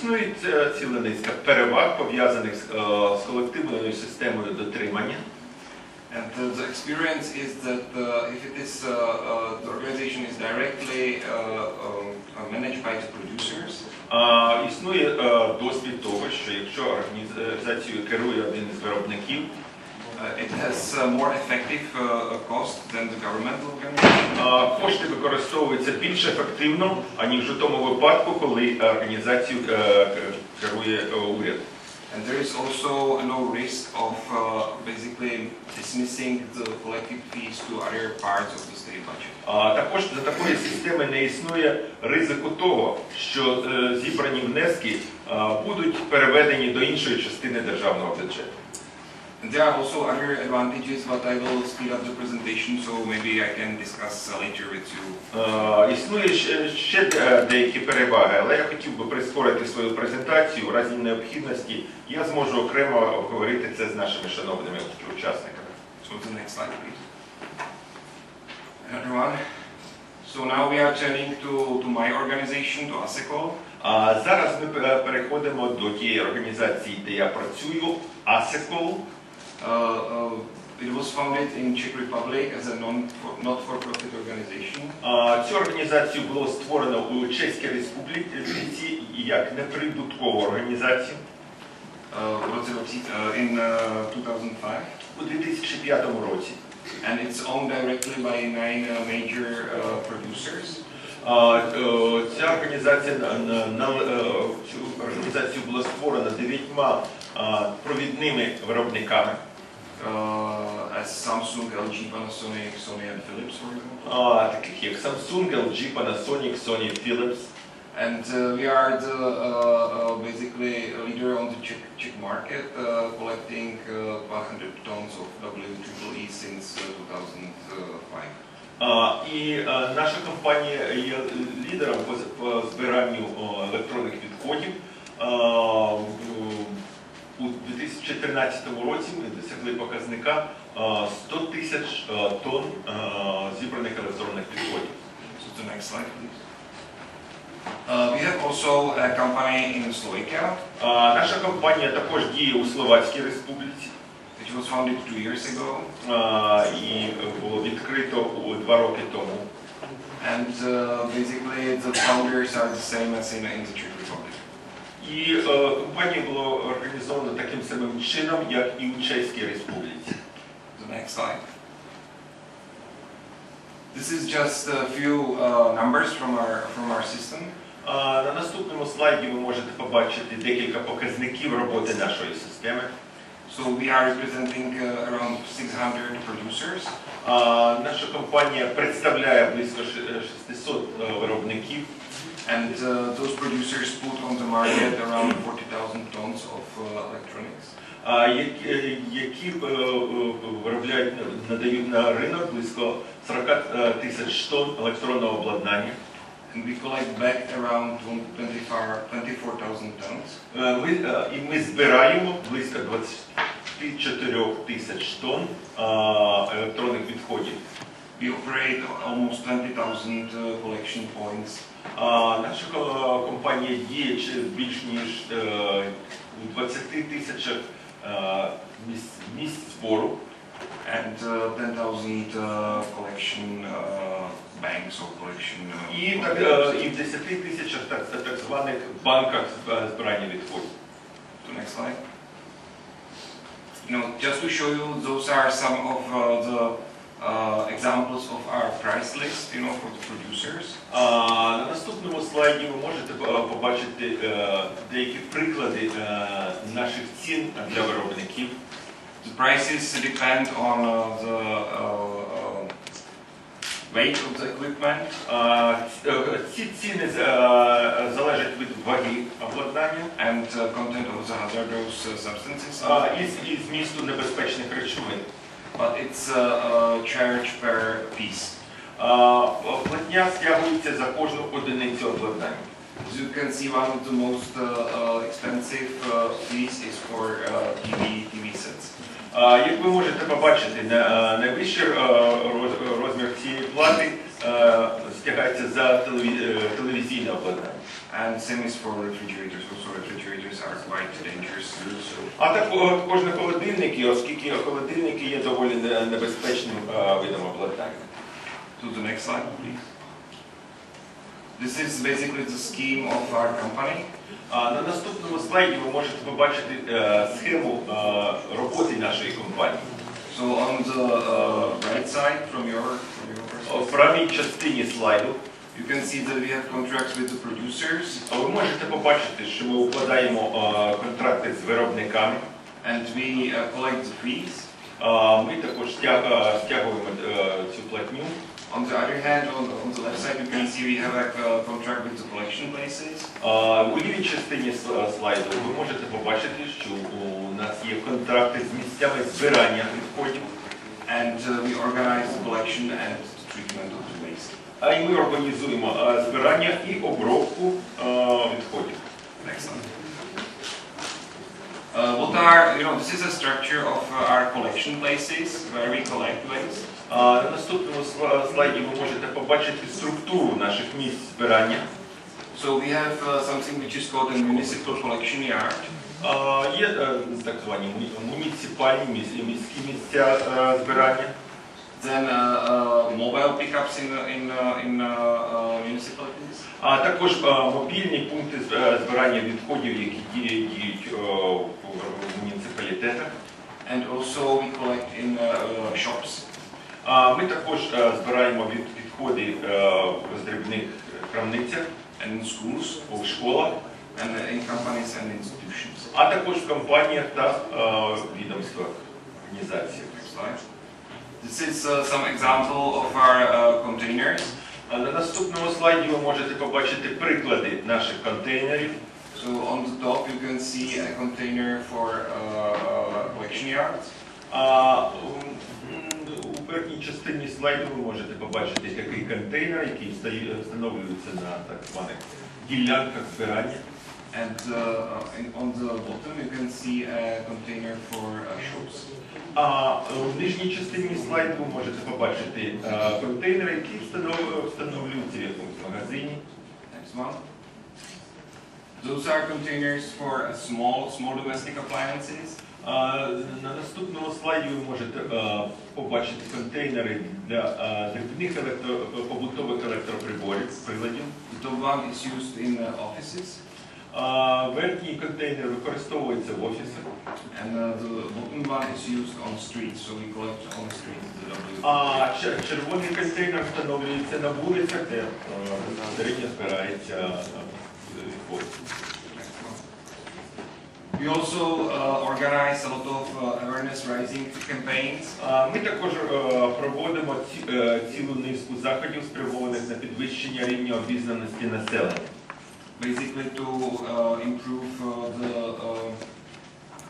Існує е, ціла низка переваг, пов'язаних з, е, з колективною системою дотримання. And the experience is that uh, if it is uh, uh, the organization is directly uh, uh, managed by the producers, Uh, Існує uh, досвід того, що якщо організацією керує один із виробників, it has uh, more effective uh, uh, cost than the governmental organization. кошти використовуються більш ефективно, аніж у тому випадку, коли організацію е, керує е, уряд. And there is also no risk of uh, basically dismissing the collective fees to other parts of the state budget. А також за такої системи не існує ризику того, що е, зібрані внески е, будуть переведені до іншої частини державного бюджету. There are also other advantages, but I will speed up the presentation so maybe I can discuss uh, later with you. Е, Існує ще, ще де- деякі переваги, але я хотів би прискорити свою презентацію. У разі необхідності я зможу окремо обговорити це з нашими шановними учасниками. So the next slide, please. Everyone. So now we are turning to, to my organization, to ASECO. А зараз ми переходимо до тієї організації, де я працюю, ASECOL. Uh, uh, it was founded in Czech Republic as a non not-for-profit organization. Цю організацію було створено у Чеській Республіці як неприбуткову організацію Uh, в році 2000, uh, in uh, 2005, у 2005 році. and it's owned directly by nine uh, major uh, producers. Е, Ця організація на- на- е, цю організацію було створено дев'ятьма провідними виробниками, uh, as Samsung, LG, Panasonic, Sony, and Philips, for example. а, таких як Samsung, LG, Panasonic, Sony, Philips. And uh, we are the uh, uh, basically a leader on the Czech, Czech market, uh, collecting uh, 100 tons of WEEE since uh, 2005. А, І е, наша компанія є лідером по з- по збиранню о, електронних відходів. А, 2013 році ми досягли показника 100 тисяч тонн зібраних електронних відходів. So the next slide, please. Uh, we have also a company in Slovakia, А, Наша компанія також діє у Словацькій Республіці which was founded two years ago. а, і було відкрито два роки тому. And uh, basically the founders are the same as in, in the Czech. І е, компанія була організована таким самим чином, як і у Чеській Республіці. The next slide. This is just a few uh, numbers from our, from our system. А, На наступному слайді ви можете побачити декілька показників роботи нашої системи. So we are representing uh, around 600 producers. А, Наша компанія представляє близько ш- 600 е, виробників, And uh, those producers put on the market around 40,000 tons of uh, electronics. а, які, е, які е, е, виробляють, надають на ринок близько 40 е, тисяч тонн електронного обладнання. And we collect back around 24 24,000 tons. І ми збираємо близько 24 тисяч тонн електронних відходів. We operate almost 20,000 uh, collection points. А, Наша ко- компанія діє чи більш ніж е, у 20 тисячах е, місць, місць збору and uh, 10,000 uh, collection uh, banks or collection. Uh, і, так, е, і в 10 тисячах так, так званих банках з- збирання відходів. To next slide. You know, just to show you, those are some of uh, the uh, examples of our price list, you know, for the producers. А, на наступному слайді ви можете е, побачити е, деякі приклади е, наших цін для виробників. The prices depend on uh, the uh, uh, weight of the equipment, А, ц- е, Ці ціни е, залежать від ваги обладнання and uh, content of the hazardous uh, substances. а, і, з- і змісту небезпечних речовин. But it's a, a charge per piece. А, Платня стягується за кожну одиницю обладнання. As you can see, one of the most uh, uh, expensive uh, fees is for uh, TV TV sets. Як ви можете побачити, на- найвищий е, роз- розмір цієї плати е, стягається за е, телевізійне обладнання. And same is for refrigerators. Also, refrigerators are quite dangerous. So А також на холодильники, оскільки холодильники є доволі небезпечним е, видом обладнання. to the next slide, please. This is basically the scheme of our company. На наступному слайді ви можете побачити е, схему е, роботи нашої компанії. So on the right side, from your from your В правій частині слайду you can see that we have contracts with the producers, ви можете побачити, що ми укладаємо е, контракти з виробниками. and we uh, collect the fees. Ми також е, стягуємо е, цю платню. On the other hand, on, the, on the left side, you can see we have a uh, contract with the collection places. У лівій частині слайду ви можете побачити, що у нас є контракти з місцями збирання відходів. And uh, we organize the collection and treatment of the waste. А і ми організуємо е, збирання і обробку е, відходів. Next. Uh, what are, you know, this is a structure of uh, our collection places where we collect waste. А на наступному слайді ви можете побачити структуру наших місць збирання. So we have uh, something which is called a municipal collection yard. Є е, так звані муніципальні міські місця е, збирання. Then uh, uh, mobile pickups in, uh, in, uh, in uh, uh, municipalities. А також е, мобільні пункти е, збирання відходів, які діють е, в муніципалітетах. And also we collect in shops. Ми також збираємо відходи з дрібних крамницях and in schools у школах, and in companies and institutions. а також в компаніях та відомствах, організаціях. This is uh, some example of our uh, containers. А на наступному слайді ви можете побачити приклади наших контейнерів. So on the top you can see a container for uh, uh, collection yards. А у верхній частині слайду ви можете побачити такий контейнер, який встановлюється на так званих ділянках збирання. And uh, uh, in, on the bottom you can see a container for uh, shops. А в нижній частині слайду ви можете побачити е, контейнери, які встанов- встановлюються в якомусь магазині. Next one. Those are containers for uh, small, small domestic appliances. А, На наступному слайді ви можете е, побачити контейнери для е, дрібних електро, побутових електроприборів, приладів. The top one is used in uh, offices, Верхній контейнер використовується в офісах, and uh, the bottom one is used on streets. So we collect on the streets the W. а чер- червоний контейнер встановлюється на вулицях, де е, безпосередньо збирається е, відходи. We also uh, organize a lot of uh, awareness raising campaigns. А, Ми також е, проводимо ці- е, цілу низку заходів, спрямованих на підвищення рівня обізнаності населення. Basically to uh, improve uh, the uh,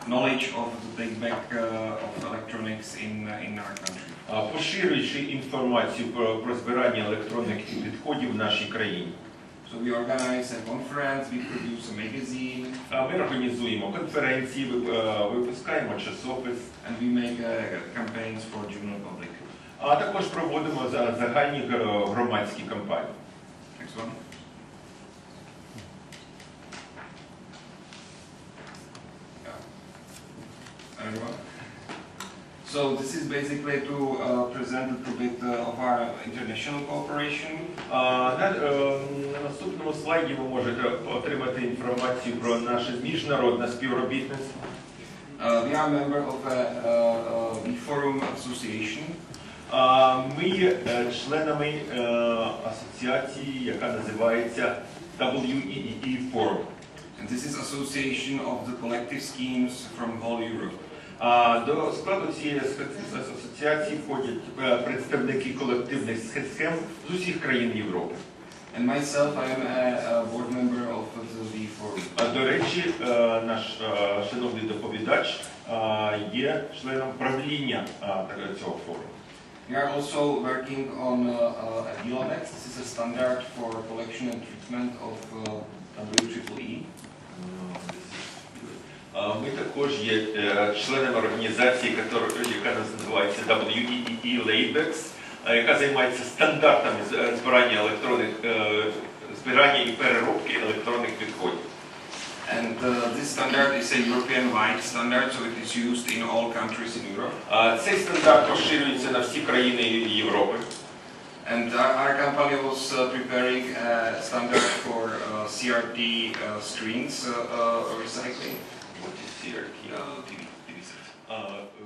knowledge of the take back uh, of electronics in, uh, in our country. Поширюючи інформацію про, про збирання електронних відходів в нашій країні. So we organize a conference, we produce a magazine, Ми організуємо конференції, е, випускаємо часопис, and we make uh, campaigns for general public. а також проводимо загальні е, громадські кампанії. Next Yeah. So this is basically to uh, present a little bit uh, of our international cooperation. А, На, е, на наступному слайді ви можете отримати інформацію про наше міжнародне співробітництво. Uh, we are a member of a, uh, uh, Forum Association, А, Ми є е, членами е, асоціації, яка називається WEEE Forum. and this is association of the collective schemes from whole Europe. До складу цієї асоці- асоціації входять е, представники колективних схем з усіх країн Європи. And myself, I am a, a board member of the V Forum. До речі, е, наш е, шановний доповідач є членом правління цього форуму. We are also working on a DLNX. This is a standard for collection and treatment of uh, WEEE. А, Ми також є е, членами організації, котор- яка називається WEEE LABEX, е, яка займається стандартами з- е, збирання електронних е, збирання і переробки електронних відходів. And uh, this standard is a European-wide standard, so it is used in all countries in Europe. А, Цей стандарт розширюється на всі країни Європи. And our, our company was uh, preparing a standard for uh, CRT uh, strings uh, uh, recycling. What is CRT? Uh, TV, TV sets. А, е,